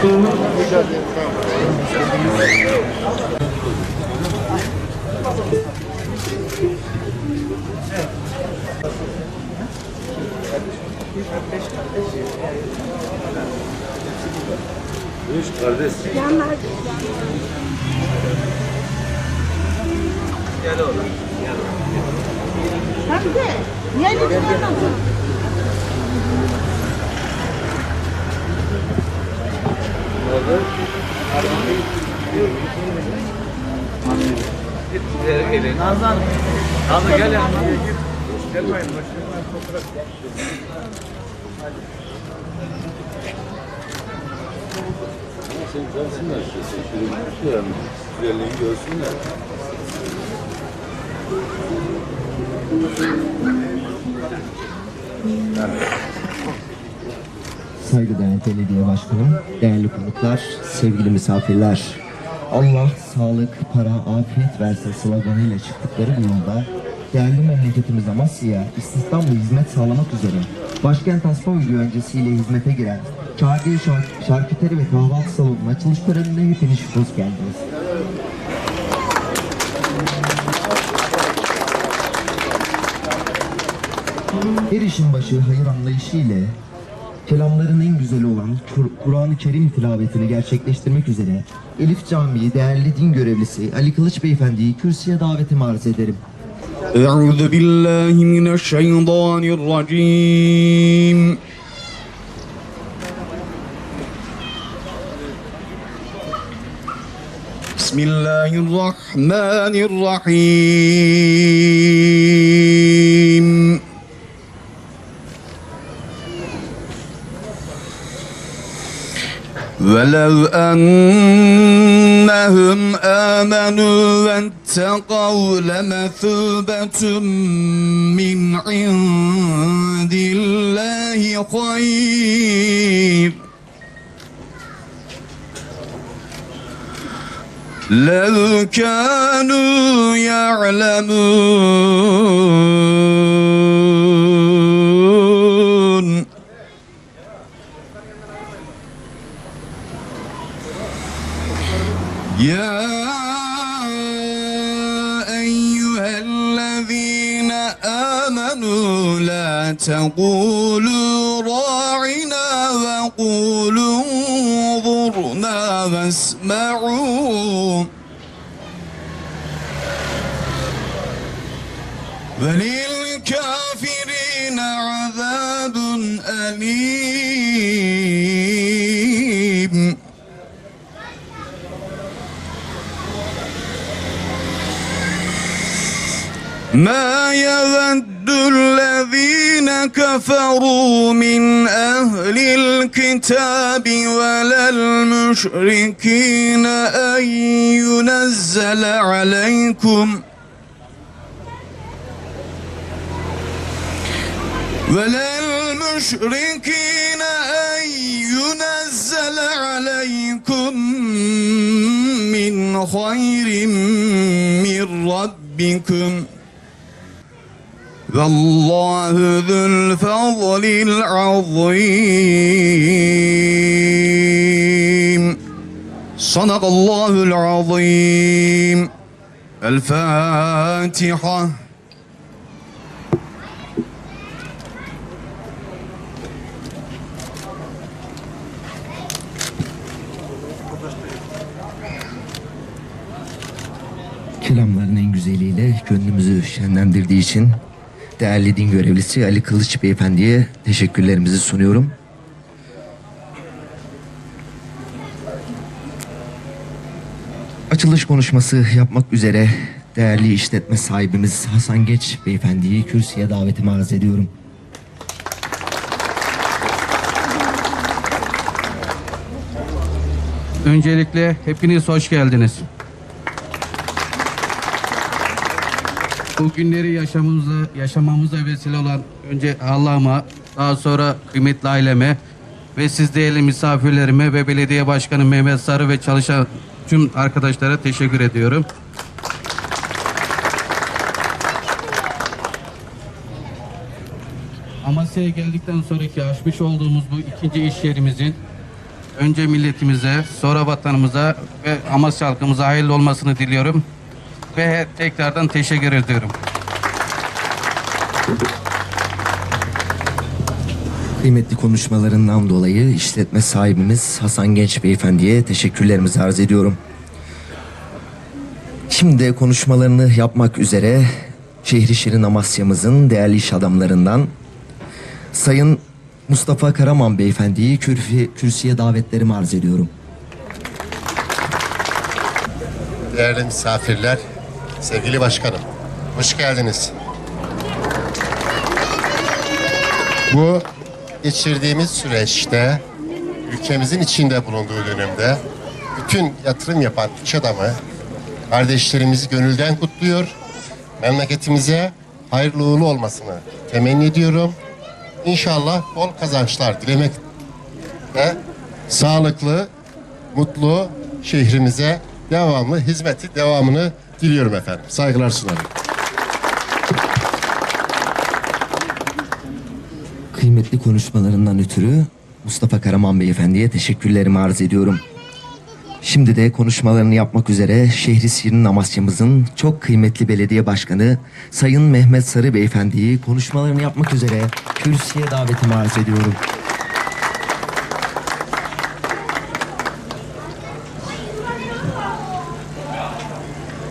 Üç kardeş. Hem de niye lütfen Nazan. Nazan gel ya. Sen görsünler işte. Şöyle yani. Güzelliğini görsünler. Saygıdeğer belediye başkanım, değerli konuklar, sevgili misafirler. Allah sağlık, para, afiyet versin sloganıyla çıktıkları bu yolda değerli memleketimiz Amasya'ya istihdam ve hizmet sağlamak üzere başkent asma Ülü öncesiyle hizmete giren Çağrı Şark Şarküteri ve Kahvaltı Salonu'nun açılış törenine hepiniz hoş geldiniz. Her işin başı hayır anlayışı ile kelamların en güzeli olan Kur'an-ı Kerim tilavetini gerçekleştirmek üzere Elif Camii değerli din görevlisi Ali Kılıç Beyefendi'yi kürsüye davetimi arz ederim. Euzu billahi mineşşeytanirracim. Bismillahirrahmanirrahim. ولو أنهم آمنوا واتقوا لمثوبة من عند الله خير. لو كانوا يعلمون واسمعوا وللكافرين عذاب أليم. ما يود الذين كفروا من أهل الكتاب ولا المشركين أن ينزل عليكم ولا المشركين أن ينزل عليكم من خير من ربكم Vallahu zul fadlil azim. Sadakallahul azim. El Fatiha. Kelamların en güzeliyle gönlümüzü şenlendirdiği için değerli din görevlisi Ali Kılıç Beyefendi'ye teşekkürlerimizi sunuyorum. Açılış konuşması yapmak üzere değerli işletme sahibimiz Hasan Geç Beyefendi'yi kürsüye davetimi arz ediyorum. Öncelikle hepiniz hoş geldiniz. Bu günleri yaşamamıza, yaşamamıza vesile olan önce Allah'ıma, daha sonra kıymetli aileme ve siz değerli misafirlerime ve belediye başkanı Mehmet Sarı ve çalışan tüm arkadaşlara teşekkür ediyorum. Amasya'ya geldikten sonraki açmış olduğumuz bu ikinci iş yerimizin önce milletimize, sonra vatanımıza ve Amasya halkımıza hayırlı olmasını diliyorum. Ve tekrardan teşekkür ediyorum. Kıymetli konuşmalarından dolayı işletme sahibimiz Hasan Genç Beyefendi'ye teşekkürlerimizi arz ediyorum. Şimdi de konuşmalarını yapmak üzere Şehri Şirin Amasya'mızın değerli iş adamlarından Sayın Mustafa Karaman Beyefendi'yi kürfi, kürsüye davetlerimi arz ediyorum. Değerli misafirler, sevgili başkanım, hoş geldiniz. Bu geçirdiğimiz süreçte ülkemizin içinde bulunduğu dönemde bütün yatırım yapan iş adamı kardeşlerimizi gönülden kutluyor. Memleketimize hayırlı uğurlu olmasını temenni ediyorum. İnşallah bol kazançlar dilemek ve sağlıklı, mutlu şehrimize devamlı hizmeti devamını diliyorum efendim. Saygılar sunarım. Kıymetli konuşmalarından ötürü Mustafa Karaman Beyefendi'ye teşekkürlerimi arz ediyorum. Şimdi de konuşmalarını yapmak üzere şehri Şirin Amasya'mızın çok kıymetli belediye başkanı Sayın Mehmet Sarı Beyefendi'yi konuşmalarını yapmak üzere kürsüye davetimi arz ediyorum.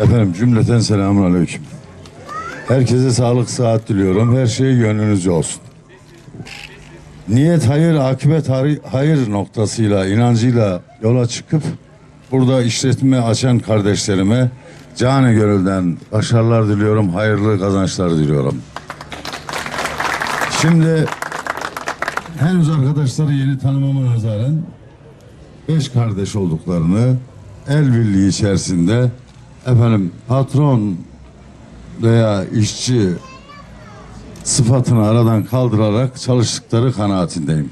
Efendim cümleten selamun aleyküm. Herkese sağlık sıhhat diliyorum. Her şey gönlünüzce olsun. Niyet hayır, akıbet hayır noktasıyla, inancıyla yola çıkıp burada işletme açan kardeşlerime canı gönülden başarılar diliyorum, hayırlı kazançlar diliyorum. Şimdi henüz arkadaşları yeni tanımama nazaren beş kardeş olduklarını el birliği içerisinde efendim patron veya işçi sıfatını aradan kaldırarak çalıştıkları kanaatindeyim.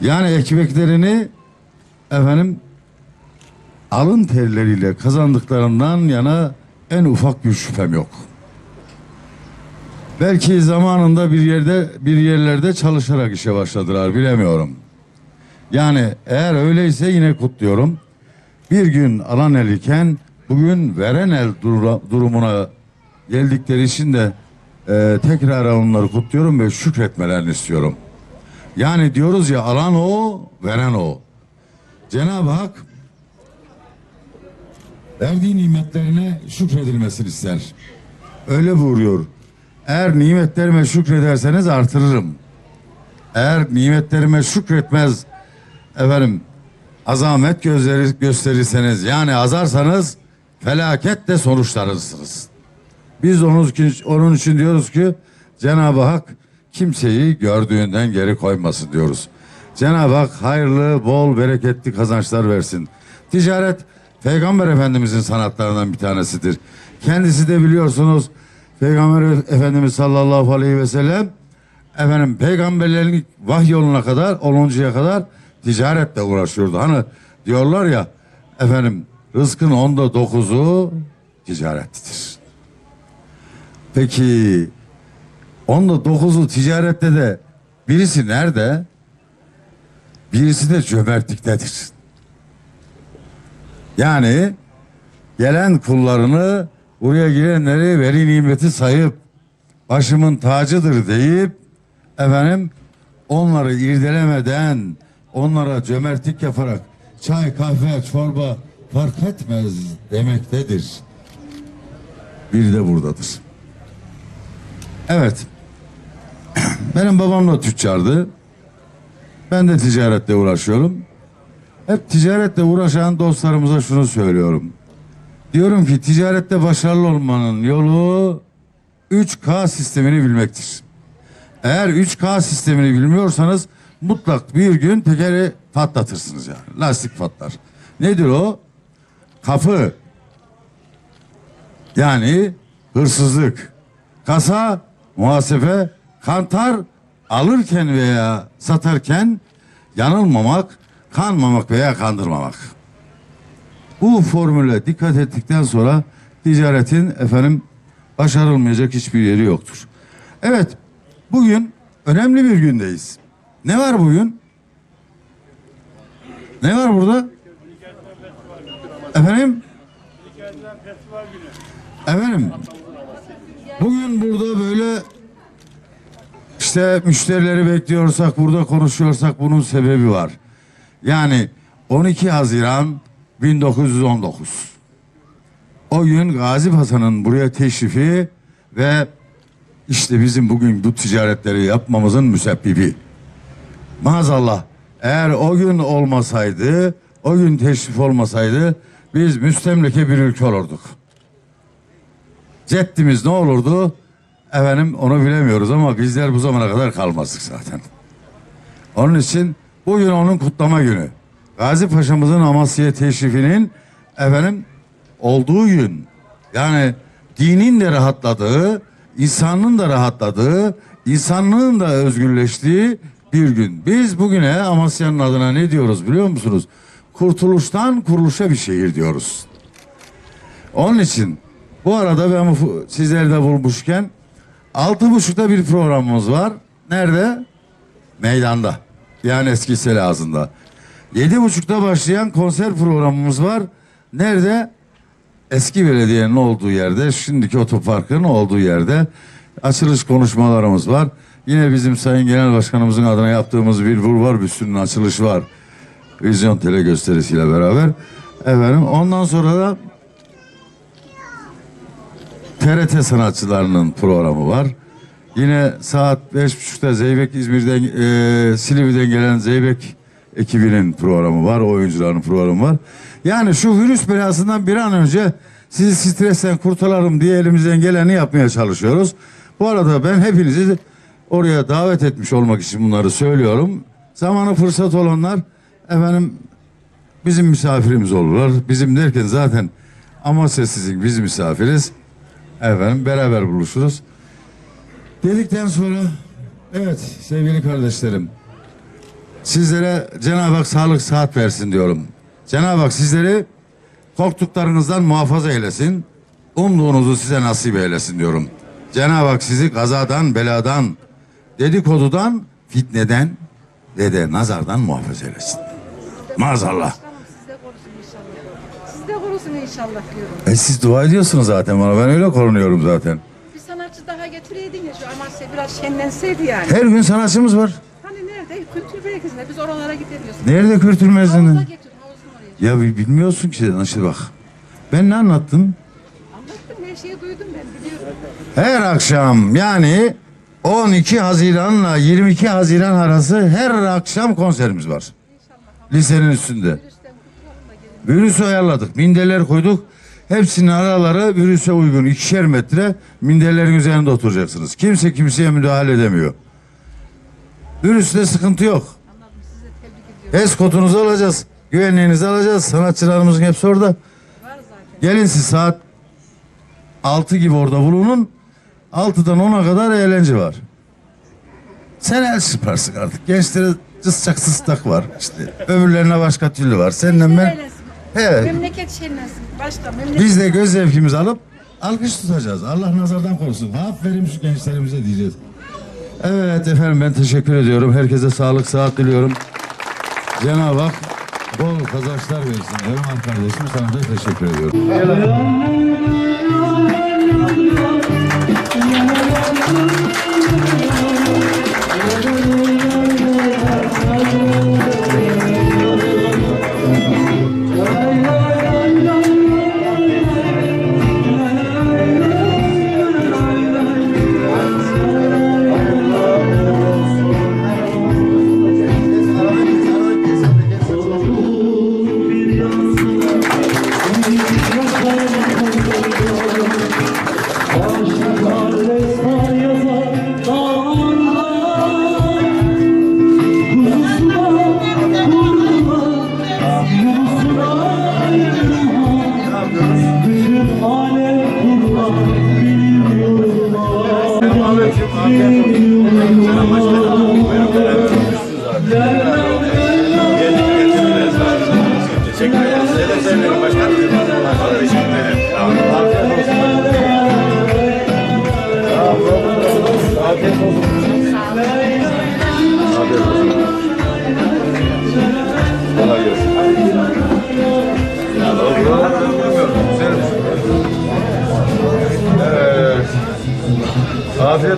Yani ekmeklerini efendim alın terleriyle kazandıklarından yana en ufak bir şüphem yok. Belki zamanında bir yerde bir yerlerde çalışarak işe başladılar bilemiyorum. Yani eğer öyleyse yine kutluyorum. Bir gün alan el iken bugün veren el durumuna geldikleri için de e, tekrar onları kutluyorum ve şükretmelerini istiyorum. Yani diyoruz ya alan o, veren o. Cenab-ı Hak verdiği nimetlerine şükredilmesini ister. Öyle buyuruyor. Eğer nimetlerime şükrederseniz artırırım. Eğer nimetlerime şükretmez efendim azamet gösterirseniz yani azarsanız felaketle sonuçlanırsınız. Biz onun onun için diyoruz ki Cenab-ı Hak kimseyi gördüğünden geri koymasın diyoruz. Cenab-ı Hak hayırlı, bol, bereketli kazançlar versin. Ticaret Peygamber Efendimizin sanatlarından bir tanesidir. Kendisi de biliyorsunuz Peygamber Efendimiz sallallahu aleyhi ve sellem efendim peygamberlerin vahiy yoluna kadar 10'uncuya kadar ticaretle uğraşıyordu. Hani diyorlar ya efendim rızkın onda dokuzu ticaretlidir. Peki onda dokuzu ticarette de birisi nerede? Birisi de cömertliktedir. Yani gelen kullarını buraya girenleri veri nimeti sayıp başımın tacıdır deyip efendim onları irdelemeden onlara cömertlik yaparak çay, kahve, çorba fark etmez demektedir. Bir de buradadır. Evet. Benim babam da tüccardı. Ben de ticaretle uğraşıyorum. Hep ticaretle uğraşan dostlarımıza şunu söylüyorum. Diyorum ki ticarette başarılı olmanın yolu 3K sistemini bilmektir. Eğer 3K sistemini bilmiyorsanız mutlak bir gün tekeri patlatırsınız yani. Lastik patlar. Nedir o? Kapı. Yani hırsızlık. Kasa, muhasebe, kantar alırken veya satarken yanılmamak, kanmamak veya kandırmamak. Bu formüle dikkat ettikten sonra ticaretin efendim başarılmayacak hiçbir yeri yoktur. Evet, bugün önemli bir gündeyiz. Ne var bugün? Ne var burada? Efendim? Efendim? Bugün burada böyle işte müşterileri bekliyorsak, burada konuşuyorsak bunun sebebi var. Yani 12 Haziran 1919. O gün Gazi Hasan'ın buraya teşrifi ve işte bizim bugün bu ticaretleri yapmamızın müsebbibi. Maazallah eğer o gün olmasaydı, o gün teşrif olmasaydı biz müstemleke bir ülke olurduk. Ceddimiz ne olurdu? Efendim onu bilemiyoruz ama bizler bu zamana kadar kalmazdık zaten. Onun için bugün onun kutlama günü. Gazi Paşa'mızın Amasya'ya teşrifinin efendim olduğu gün. Yani dinin de rahatladığı, insanlığın da rahatladığı, insanlığın da özgürleştiği bir gün. Biz bugüne Amasya'nın adına ne diyoruz biliyor musunuz? Kurtuluştan kuruluşa bir şehir diyoruz. Onun için bu arada ben sizleri de bulmuşken altı buçukta bir programımız var. Nerede? Meydanda. Yani eski Selazığ'ında. Yedi buçukta başlayan konser programımız var. Nerede? Eski belediyenin olduğu yerde, şimdiki otoparkın olduğu yerde açılış konuşmalarımız var. Yine bizim Sayın Genel Başkanımızın adına yaptığımız bir bulvar büstünün açılışı var. Vizyon tele gösterisiyle beraber. Efendim ondan sonra da TRT sanatçılarının programı var. Yine saat beş buçukta Zeybek İzmir'den, e, Silivri'den gelen Zeybek ekibinin programı var. Oyuncuların programı var. Yani şu virüs belasından bir an önce sizi stresten kurtaralım diye elimizden geleni yapmaya çalışıyoruz. Bu arada ben hepinizi oraya davet etmiş olmak için bunları söylüyorum. Zamanı fırsat olanlar efendim bizim misafirimiz olurlar. Bizim derken zaten Amasya sizin biz misafiriz. Efendim beraber buluşuruz. Dedikten sonra evet sevgili kardeşlerim sizlere Cenab-ı Hak sağlık saat versin diyorum. Cenab-ı Hak sizleri korktuklarınızdan muhafaza eylesin. Umduğunuzu size nasip eylesin diyorum. Cenab-ı Hak sizi kazadan, beladan, dedikodudan, fitneden ve de nazardan muhafaza eylesin. Maazallah. Siz de korusun inşallah. Siz de korusun inşallah diyorum. E siz dua ediyorsunuz zaten bana. Ben öyle korunuyorum zaten. Bir sanatçı daha getireydin ya şu Amasya biraz şenlenseydi yani. Her gün sanatçımız var. Hani nerede? Kültür merkezinde biz oralara gidemiyoruz. Nerede kültür Havuza merkezinde? getir, havuzun oraya. Ya bi- bilmiyorsun ki sen işte bak. Ben ne anlattım? Anlattım her şeyi duydum ben biliyorum. Her akşam yani 12 Haziran'la 22 Haziran arası her akşam konserimiz var. Lisenin üstünde. Virüsü ayarladık. Minderler koyduk. Hepsinin araları virüse uygun. ikişer metre minderlerin üzerinde oturacaksınız. Kimse kimseye müdahale edemiyor. Virüste sıkıntı yok. Ediyorum. Eskotunuzu alacağız. Güvenliğinizi alacağız. Sanatçılarımızın hepsi orada. Gelin siz saat 6 gibi orada bulunun. 6'dan 10'a kadar eğlence var. Sen el çırparsın artık. Gençlere cıscak sıstak var. işte. öbürlerine başka türlü var. Senden ben... He, Memleket şenlensin. Başta memleket. biz de göz zevkimizi alıp alkış tutacağız. Allah nazardan korusun. Aferin şu gençlerimize diyeceğiz. Evet efendim ben teşekkür ediyorum. Herkese sağlık, sıhhat diliyorum. Cenab-ı Hak bol kazançlar versin diyorum. Kardeşim sana da teşekkür ediyorum. Evet.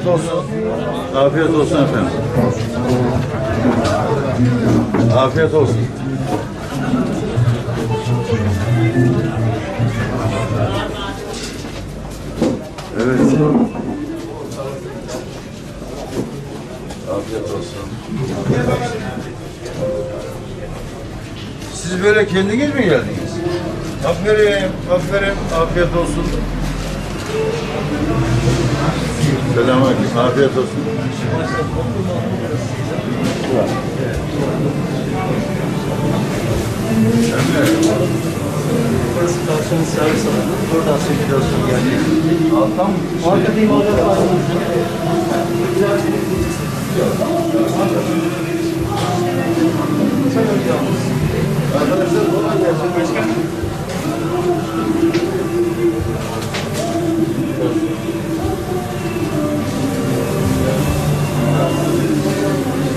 Olsun. Afiyet olsun efendim. Afiyet olsun. Evet. Afiyet olsun. Siz böyle kendiniz mi geldiniz? Aferin, aferin. Afiyet olsun. Selamünaleyküm. Afiyet olsun. Burası personel servis alanı. Buradan sirkülasyon geldi. Alttan mı? Arkadayım orada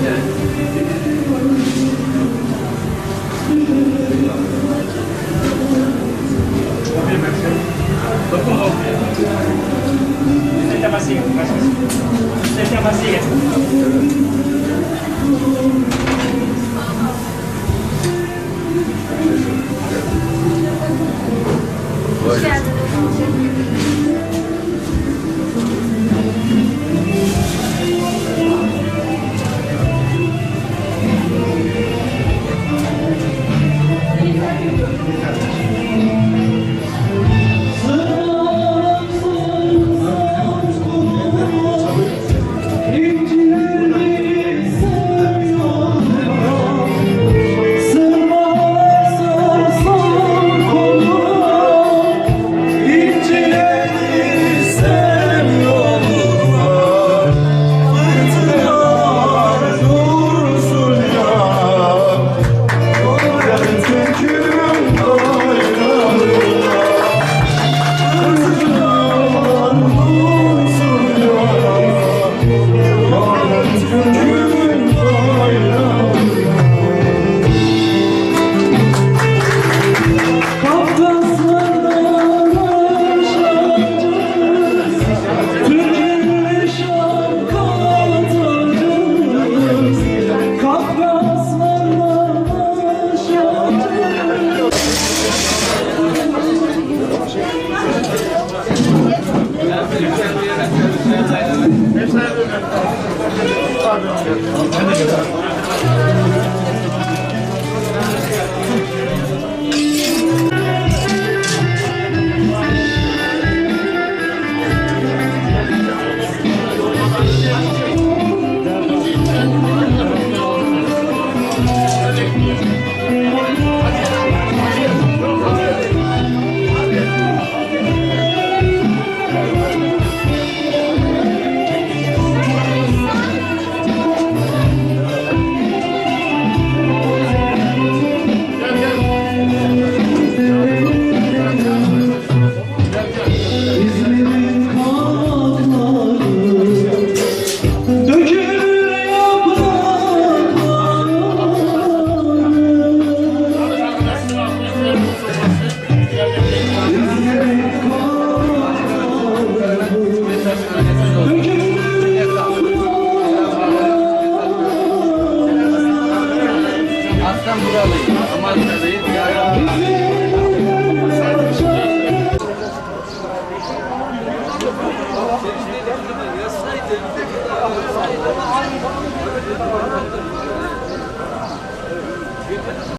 Yeah.